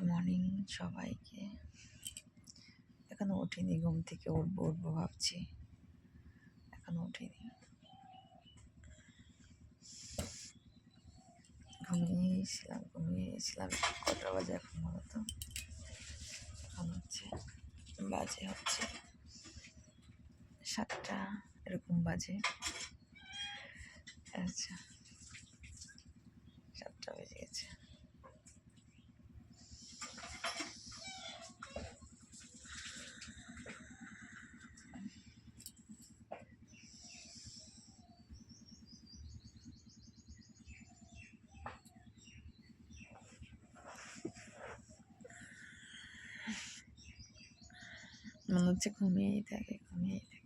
Good morning সবাইকে। এখনও উঠিনি, ঘুম থেকে উঠবো উঠবো ভাবছি। এখনও উঠিনি। ঘুমিয়েছিলাম ঘুমিয়েছিলাম, কটা বাজে এখন বলতো? এখন হচ্ছে বাজে হচ্ছে সাতটা, এরকম বাজে। আচ্ছা সাতটা বেজে গেছে। মনে হচ্ছে ঘুমিয়েই থাকে ঘুমিয়েই থাকে